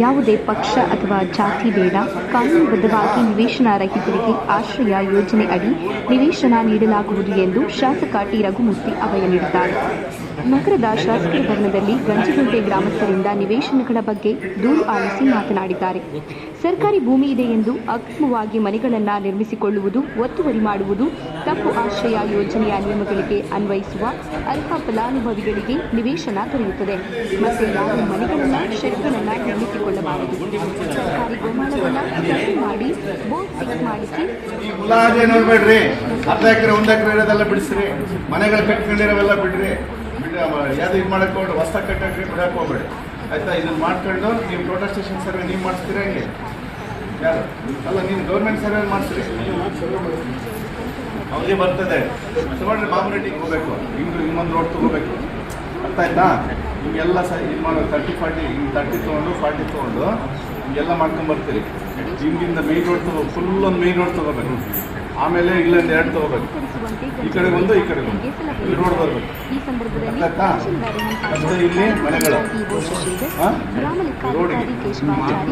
ಯಾವುದೇ ಪಕ್ಷ ಅಥವಾ ಜಾತಿ ಬೇಡ. ಕಾನೂನುಬದ್ಧವಾಗಿ ನಿವೇಶನ ರಹಿತರಿಗೆ ಆಶ್ರಯ ಯೋಜನೆ ಅಡಿ ನಿವೇಶನ ನೀಡಲಾಗುವುದು ಎಂದು ಶಾಸಕ ಟಿ. ರಘುಮೂರ್ತಿ ಅಭಯ ನೀಡಿದ್ದಾರೆ. ನಗರದ ಶಾಸಕರ ಭವನದಲ್ಲಿ ಗಂಜಿಗುಂಟೆ ಗ್ರಾಮಸ್ಥರಿಂದ ನಿವೇಶನಗಳ ಬಗ್ಗೆ ದೂರು ಆಲಿಸಿ ಮಾತನಾಡಿದ್ದಾರೆ. ಸರ್ಕಾರಿ ಭೂಮಿ ಇದೆ ಎಂದು ಅಕ್ರಮವಾಗಿ ಮನೆಗಳನ್ನು ನಿರ್ಮಿಸಿಕೊಳ್ಳುವುದು, ಒತ್ತುವರಿ ಮಾಡುವುದು, ತಪ್ಪು ಆಶ್ರಯ ಯೋಜನೆಯ ನಿಯಮಗಳಿಗೆ ಅನ್ವಯಿಸುವ ಅರ್ಹ ಫಲಾನುಭವಿಗಳಿಗೆ ನಿವೇಶನ ದೊರೆಯುತ್ತದೆ. ಮತ್ತೆ ಯಾರು ಮನೆಗಳನ್ನು, ಶೆಡ್ಗಳನ್ನು ನಿರ್ಮಿಸಿಕೊಳ್ಳಬಾರದು? ಸರ್ಕಾರಿ ಗೋಮಾಳವನ್ನ ಮಾಡಿ ಮಾಡಿಸಿ. ಅರ್ಧ ಎಕರೆ, ಒಂದು ಎಕರೆ ಇರೋದೆಲ್ಲ ಬಿಡಿಸ್ರಿ. ಮನೆಗಳು ಕಟ್ಕೊಂಡಿರೋವೆಲ್ಲ ಬಿಡ್ರಿ. ಯಾವ್ದು ಇದು ಮಾಡಕ್ಕೆ ಹೋಗ್ಬೇಡಿ ಹೊಸ ಕಟ್ಟಕ್ರಿ ಬಿಡಕ್ಕೆ ಹೋಗ್ಬೇಡಿ. ಆಯ್ತಾ? ಇದನ್ನ ಮಾಡ್ಕೊಂಡು ನೀವು ಟೋಟಲ್ ಸ್ಟೇಷನ್ ಸರ್ವೆ ನೀವು ಮಾಡಿಸ್ತೀರಾ ಹೇಗೆ? ಯಾರು? ಅಲ್ಲ ನೀವು ಗೌರ್ಮೆಂಟ್ ಸರ್ವೆ ಮಾಡಿಸ್ರಿ ಅವ್ರಿಗೆ ಬರ್ತದೆ. ತಗೊಂಡ್ರೆ ಮಾಮರೆಡ್ಡಿಗೆ ಹೋಗ್ಬೇಕು. ಹಿಂಗೆ ಇನ್ನೊಂದು ರೋಡ್ ತಗೋಬೇಕು. ಅರ್ಥ ಆಯ್ತಾ? ಹಿಂಗೆಲ್ಲ ಸ ಇದು ಮಾಡೋ ತರ್ಟಿ ಫಾರ್ಟಿ ಹಿಂಗೆ ತರ್ಟಿ ತೊಗೊಂಡು ಫಾರ್ಟಿ ತೊಗೊಂಡು ಹಿಂಗೆಲ್ಲ ಮಾಡ್ಕೊಂಡ್ ಬರ್ತೀರಿ. ಹಿಂಗಿಂದ ಮೇನ್ ರೋಡ್ ತಗೋ ಫುಲ್ ಒಂದು ಮೇನ್ ರೋಡ್ ತಗೋಬೇಕು. ಆಮೇಲೆ ಇಲ್ಲೊಂದು ಎರಡು ತಗೋಬೇಕು. ಈ ಕಡೆ ಒಂದು, ಈ ಕಡೆ ಒಂದು. ಈ ರೋಡ್ ಬರಬೇಕು. ಇಲ್ಲಿ ಮನೆಗಳು.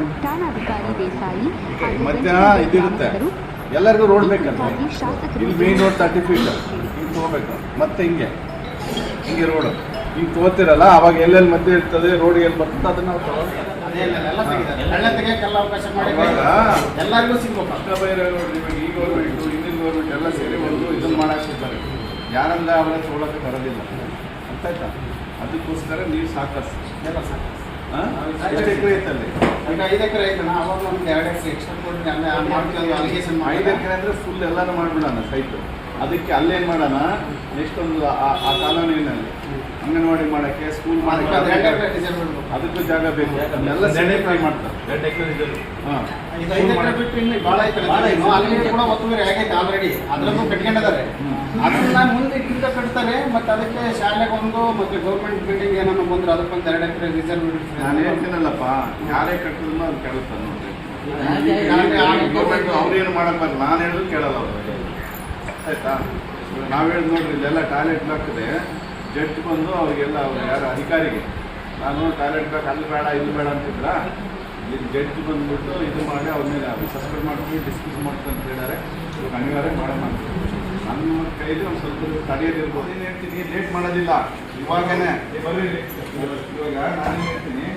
ಮಧ್ಯಾಹ್ನ ಹಾಗೂ ಮತ್ತೆ ಇದಿರುತ್ತೆ. ಎಲ್ಲರಿಗೂ ರೋಡ್ ಬೇಕಂತ. ಇಲ್ಲಿ ಮೇನ್ ರೋಡ್ ತರ್ಟಿ ಫೀಟ್ ಹಿಂಗೆ ತಗೋಬೇಕು. ಮತ್ತೆ ಹಿಂಗೆ. ಹಿಂಗೆ ರೋಡ್ ಹಿಂಗೆ ತಗೋತಿರಲ್ಲ? ಅವಾಗ ಎಲ್ಲೆಲ್ಲಿ ಮಧ್ಯೆ ಇರ್ತದೆ ರೋಡ್ ಎಲ್ಲಿ ಬರ್ತದೆ ಅದನ್ನ ನಾವು ಎಲ್ಲ ತೆಗಿಯಕ್ಕೆಲ್ಲ ಅವಕಾಶ ಮಾಡಿ ಅವಾಗ ಎಲ್ಲರಿಗೂ ಸಿಗ್ಬೇಕು. ಪಕ್ಕ ಬೇರೆ ನಿಮಗೆ ಈ ಗೌರ್ಮೆಂಟು ಹಿಂದಿನ ಗೌರ್ಮೆಂಟ್ ಎಲ್ಲ ಸೇರಿ ಒಂದು ಇದನ್ನು ಮಾಡಾಕ್ತಿರ್ತಾರೆ ಅವರ ಸೋಳಕ್ಕೆ ಬರೋದಿಲ್ಲ ಅಂತ ಆಯ್ತಾ ಅದಕ್ಕೋಸ್ಕರ ನೀವು ಸಾಕಷ್ಟು. ಎಲ್ಲ ಸಾಕಷ್ಟು. ಎಷ್ಟು ಎಕರೆ ಐತಲ್ಲಿ ಈಗ ಐದು ಎಕರೆ ಐತಣ್ಣ ಅವಾಗ ಒಂದು ಎರಡು ಎಕರೆ ಎಕ್ಸ್ಟ್ರಾ ಕೊಟ್ಟು ಐದು ಎಕರೆ ಅಂದರೆ ಫುಲ್ ಎಲ್ಲಾನು ಮಾಡ್ಬಿಡೋಣ ಸೈಟು ಅದಕ್ಕೆ ಅಲ್ಲೇನು ಮಾಡೋಣ ನೆಕ್ಸ್ಟ್ ಒಂದು ಆ- ಆ ಕಾಲೋನಿನಲ್ಲಿ ಅಂಗನವಾಡಿ ಮಾಡೋಕ್ಕೆ ಸ್ಕೂಲ್ ಮಾಡೋಕ್ಕೆ ಅದಕ್ಕೂ ಜಾಗ ಬೇಕು. ಎಲ್ಲ ಫ್ರೈ ಮಾಡ್ತಾರೆ. ಅಲ್ಲಿ ಆಲ್ರೆಡಿ ಅದ್ರಲ್ಲೂ ಕಟ್ಕೊಂಡಿದ್ದಾರೆ. ಅದನ್ನ ಮುಂದೆ ಗಿಡ ಕಟ್ತಾರೆ ಮತ್ತೆ ಅದಕ್ಕೆ ಶಾಲೆಗೆ ಒಂದು ಮತ್ತೆ ಗೌರ್ಮೆಂಟ್ ಬಿಲ್ಡಿಂಗ್ ಏನೋ ಬಂದ್ರೆ ಅದಕ್ಕೊಂದು ಎರಡು ಎಕರೆ ರಿಸರ್ವ್ ನಾನು ಹೇಳ್ತೀನಲ್ಲಪ್ಪ ಯಾರೇ ಕಟ್ಟಿದ್ರು ಅದು ಕೇಳುತ್ತೆ ಗೌರ್ಮೆಂಟ್ ಅವ್ರೇನು ಮಾಡಕ್ ನಾನು ಹೇಳಿದ್ರು ಕೇಳಲ್ಲ ಅವರು. ಆಯ್ತಾ? ನಾವು ಹೇಳಿದ್ ನೋಡ್ರಿ, ಇಲ್ಲೆಲ್ಲ ಟಾಯ್ಲೆಟ್ ಹಾಕಿದೆ ಜಡ್ಜ್ ಬಂದು ಅವ್ರಿಗೆಲ್ಲ ಅವ್ರು ಯಾರು ಅಧಿಕಾರಿಗೆ. ನಾನು ಟಾಯ್ಲೆಟ್ ಬೇಕು ಅಲ್ಲಿ ಬೇಡ ಇಲ್ಲಿ ಬೇಡ ಅಂತಿದ್ರ? ಇಲ್ಲಿ ಜಡ್ಜ್ ಬಂದ್ಬಿಟ್ಟು ಇದು ಮಾಡಿ ಅವ್ರ ಮೇಲೆ ಸಸ್ಪೆಂಡ್ ಮಾಡ್ತೀವಿ ಡಿಸ್ಮಿಸ್ ಮಾಡ್ತೀವಿ ಅಂತ ಹೇಳಿದಾರೆ. ಇವಾಗ ಅನಿವಾರ್ಯ ಮಾಡೋಣ. ನನ್ನ ಕೈಲಿ ಒಂದು ಸ್ವಲ್ಪ ತಡೆಯೋದಿರ್ಬೋದು ಏನು ಹೇಳ್ತೀನಿ ಲೇಟ್ ಮಾಡೋದಿಲ್ಲ. ಇವಾಗನೇ. ಬರೀ ಇವಾಗ ನಾನು ಹೇಳ್ತೀನಿ,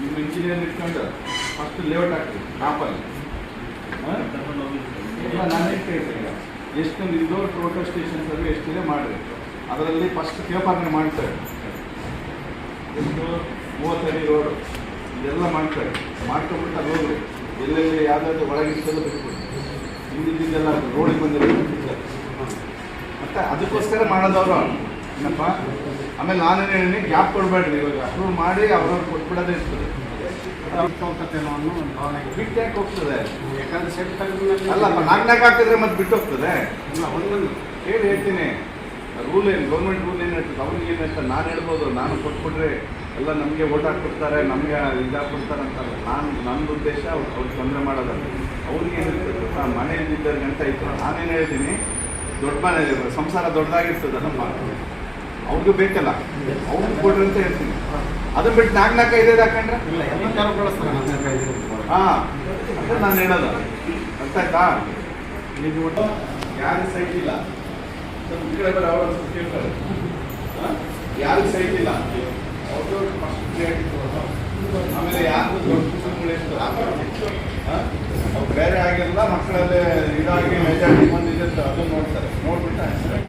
ನಿಮ್ಮ ಇಂಜಿನಿಯರ್ ಇಟ್ಕೊಂಡು ಫಸ್ಟ್ ಲೇಔಟ್ ಹಾಕ್ತೀವಿ ಇಲ್ಲ, ನಾನು ಹೇಳ್ತೀನಿ ಎಷ್ಟೊಂದು ಇದು ಟೋಟಲ್ ಸ್ಟೇಷನ್ಸ್ ಅಲ್ಲಿ ಎಷ್ಟಿದೆ ಮಾಡಿರಿ. ಅದರಲ್ಲಿ ಫಸ್ಟ್ ಪೇಪರ್ನ ಮಾಡ್ತಾರೆ. ಎಷ್ಟು ಮೂವತ್ತಡಿ ರೋಡು ಇದೆಲ್ಲ ಮಾಡ್ತಾರೆ. ಮಾಡ್ಕೊಂಡ್ಬಿಟ್ಟು ಅಲ್ಲಿ ಹೋಗ್ರಿ. ಎಲ್ಲೆಲ್ಲಿ ಯಾವುದಾದ್ರು ಒಳಗಿದ್ದೆಲ್ಲ ಬಿಟ್ಬಿಡಿ. ಹಿಂದಿದ್ದೆಲ್ಲ ರೋಡಿಗೆ ಬಂದಿಲ್ಲ ಮತ್ತೆ ಅದಕ್ಕೋಸ್ಕರ ಮಾಡೋದವರು ಏನಪ್ಪ? ಆಮೇಲೆ ನಾನೇನು ಹೇಳಿ ಗ್ಯಾಪ್ ಕೊಡಬೇಡ್ರಿ ಇವಾಗ. ಅಪ್ರೂವ್ ಮಾಡಿ ಅವ್ರವ್ರು ಕೊಟ್ಬಿಡೋದೇ ಇರ್ತದೆ. ಯಾಕೆ ಹೋಗ್ತದೆ ಯಾಕಂದ್ರೆ ಸೆಟ್ ಅಲ್ಲಪ್ಪ ಮತ್ತೆ ಬಿಟ್ಟು ಹೋಗ್ತದೆ ಇಲ್ಲ ಒಂದೊಂದು ಹೇಳಿ, ಹೇಳ್ತೀನಿ. ರೂಲ್ ಏನು? ಗೌರ್ಮೆಂಟ್ ರೂಲ್ ಏನು ಹೇಳ್ತದೆ? ಅವ್ರಿಗೆ ಏನು ನಾನು ಹೇಳ್ಬೋದು. ನಾನು ಕೊಟ್ಬಿಟ್ರೆ ಎಲ್ಲ ನಮಗೆ ಓಟ್ ಹಾಕ್ಬಿಡ್ತಾರೆ, ನಮಗೆ ಇದಾಗ್ಬಿಡ್ತಾರೆ ಅಂತಲ್ಲ. ನಾನು ನನ್ನ ಉದ್ದೇಶ ಅವ್ರು ತೊಂದರೆ ಮಾಡೋದಲ್ಲ. ಅವ್ರಿಗೆ ಏನಿರ್ತದೆ ಗೊತ್ತಾ? ಮನೆಯಲ್ಲಿದ್ದರೆ ಗಂಟ ಇತ್ತು? ನಾನೇನು ಹೇಳ್ತೀನಿ? ದೊಡ್ಡ ಮನೆ ಸಂಸಾರ ದೊಡ್ಡದಾಗಿರ್ತದೆ, ನಮ್ಮ ಅವ್ರಿಗೂ ಬೇಕಲ್ಲ. ಅವ್ರಿಗೆ ಕೊಡ್ರಿ ಅಂತ ಹೇಳ್ತೀನಿ. ಅದನ್ನ ಬಿಟ್ಟು ನಾಲ್ಕು ನಾಲ್ಕು ಐದೈದು ಹಾಕೊಂಡ್ರೆ ಇಲ್ಲ. ಹಾಂ ಅದೇ ನಾನು ಹೇಳೋದು. ಅರ್ಥ ಆಯ್ತಾ ನೀವು ಯಾರು ಸೈಟ್ ಇಲ್ಲ. ಕಡೆ ಬರೋ ಅವ್ರು ಕೇಳ್ತಾರೆ. ಯಾರು ಸೈಟ್ ಇಲ್ಲ. ಅವ್ರದ್ದು ಫಸ್ಟ್ ಆಮೇಲೆ ಯಾರು ದೊಡ್ಡ ಅವ್ರು ಬೇರೆ ಆಗಿರಲ್ಲ ಮಕ್ಕಳಲ್ಲೇ ಇದಾಗಿ ಮೆಜಾರಿಟಿ ಬಂದಿದೆ ಅಂತ ಅದನ್ನು ನೋಡ್ತಾರೆ. ನೋಡ್ಬಿಟ್ಟು